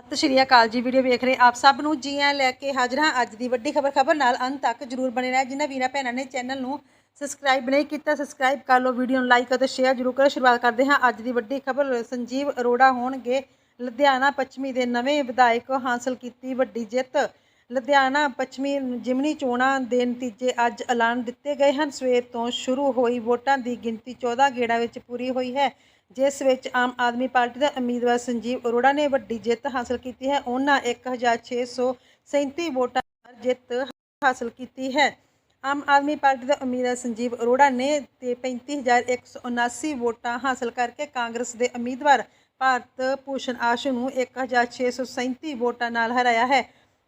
ਸਤਿ ਸ਼੍ਰੀ ਅਕਾਲ ਜੀ, ਵੀਡੀਓ ਵੇਖ ਰਹੇ ਆਪ ਸਭ ਨੂੰ। ਜੀ ਆਇਆਂ ਲੈ ਕੇ ਹਾਜ਼ਰ ਹਾਂ ਅੱਜ ਦੀ ਵੱਡੀ ਖਬਰ। ਖਬਰ ਨਾਲ ਅੰਤ ਤੱਕ ਜਰੂਰ ਬਣੇ ਰਹਿ। ਜਿਨ੍ਹਾਂ ਵੀਰਾਂ ਭੈਣਾਂ ਨੇ ਚੈਨਲ ਨੂੰ ਸਬਸਕ੍ਰਾਈਬ ਨਹੀਂ ਕੀਤਾ, ਸਬਸਕ੍ਰਾਈਬ ਕਰ ਲਓ, ਵੀਡੀਓ ਨੂੰ ਲਾਈਕ ਅਤੇ ਸ਼ੇਅਰ ਜਰੂਰ ਕਰੋ। ਸ਼ੁਰੂਆਤ ਕਰਦੇ ਹਾਂ ਅੱਜ ਦੀ ਵੱਡੀ ਖਬਰ। ਸੰਜੀਵ ਅਰੋੜਾ ਹੋਣਗੇ ਲੁਧਿਆਣਾ ਪੱਛਮੀ ਦੇ ਨਵੇਂ ਵਿਧਾਇਕ ਹਾਸਲ ਕੀਤੀ ਵੱਡੀ ਜਿੱਤ। ਲੁਧਿਆਣਾ ਪੱਛਮੀ ਜਿਮਨੀ ਚੋਣਾਂ ਦੇ ਨਤੀਜੇ ਅੱਜ ਐਲਾਨ ਦਿੱਤੇ ਗਏ ਹਨ। ਸਵੇਰ ਤੋਂ ਸ਼ੁਰੂ ਹੋਈ ਵੋਟਾਂ ਦੀ ਗਿਣਤੀ 14 ਗੇੜਾਂ ਵਿੱਚ ਪੂਰੀ ਹੋਈ ਹੈ। ਜਿਸ ਵਿੱਚ ਆਮ ਆਦਮੀ ਪਾਰਟੀ ਦਾ ਉਮੀਦਵਾਰ ਸੰਜੀਵ ਅਰੋੜਾ ਨੇ ਵੱਡੀ ਜਿੱਤ ਹਾਸਲ ਕੀਤੀ ਹੈ। ਉਹਨਾਂ 1637 ਵੋਟਾਂ ਨਾਲ ਜਿੱਤ ਹਾਸਲ ਕੀਤੀ ਹੈ। ਆਮ ਆਦਮੀ ਪਾਰਟੀ ਦਾ ਉਮੀਦਵਾਰ ਸੰਜੀਵ ਅਰੋੜਾ ਨੇ ਤੇ 35179 ਵੋਟਾਂ ਹਾਸਲ ਕਰਕੇ ਕਾਂਗਰਸ ਦੇ ਉਮੀਦਵਾਰ ਭਾਰਤ ਭੂਸ਼ਣ ਆਸ਼ੂ ਨੂੰ 1637 ਵੋਟਾਂ ਨਾਲ ਹਰਾਇਆ ਹੈ।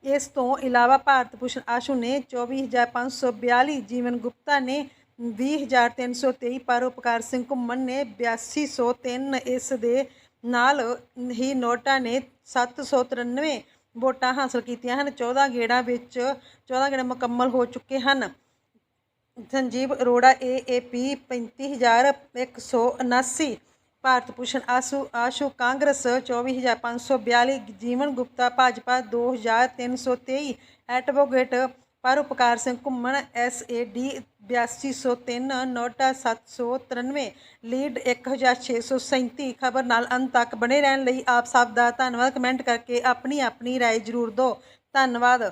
ਇਸ ਤੋਂ ਇਲਾਵਾ ਭਾਰਤ ਭੂਸ਼ਣ ਆਸ਼ੂ ਨੇ 24542 ਜੀਵਨ ਗੁਪਤਾ ਨੇ 20323 ਪਰਉਪਕਾਰ ਸਿੰਘ ਘੁੰਮਣ ਨੇ 8203 ਇਸ ਦੇ ਨਾਲ ਹੀ ਨੋਟਾ ਨੇ 793 ਵੋਟਾਂ ਹਾਸਲ ਕੀਤੀਆਂ ਹਨ। 14 ਗੇੜਾਂ ਵਿੱਚ 14 ਗੇੜੇ ਮੁਕੰਮਲ ਹੋ ਚੁੱਕੇ ਹਨ। Sanjeev Arora AAP 35179 Bharat Bhushan Ashu Ashu, Congress 24542 Jeevan Gupta, Bhajpa 2323 advocate Paropkar Singh Ghuman SAD 8203 ਨੋਟਾ 793 lead 1637 ਖਬਰ ਨਾਲ ਅੰਤ ਤੱਕ ਬਣੇ ਰਹਿਣ ਲਈ ਆਪ ਸਭ ਦਾ ਧੰਨਵਾਦ ਕਮੈਂਟ ਕਰਕੇ ਆਪਣੀ ਆਪਣੀ رائے ਜ਼ਰੂਰ ਦਿਓ ਧੰਨਵਾਦ